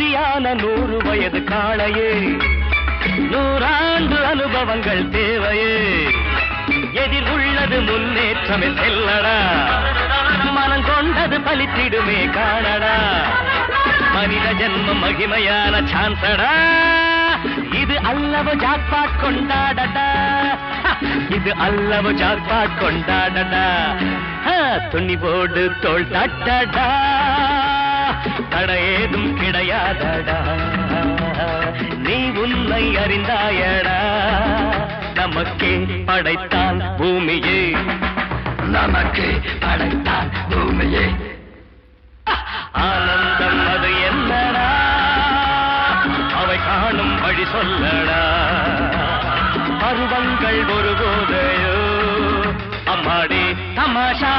உறுதியான நூறு வயது காளையே. நூறாண்டு அனுபவங்கள் தேவையே. எதிர் உள்ளது முன்னேற்றமே செல்லடா. மனம் கொண்டது பலித்திடுமே காணடா. மனித ஜென்மம் மகிமையான சான்சடா இது அல்லவ ஜாக்பாட் கொண்டாடடா. இது அல்லவ ஜாக்பாட் கொண்டாடடா. துணி போடு தோல் தட்டடா. தட ஏதும் கிடையாதடா. நீ உன்னை அறிந்தாயடா. நமக்கே படைத்தான் பூமியே. நமக்கு படைத்தான் பூமியை. ஆனந்தம் அது என்னடா? அவை காணும் வழி சொல்லடா. பருவங்கள் ஒரு போதையோ அம்மாடி தமாஷா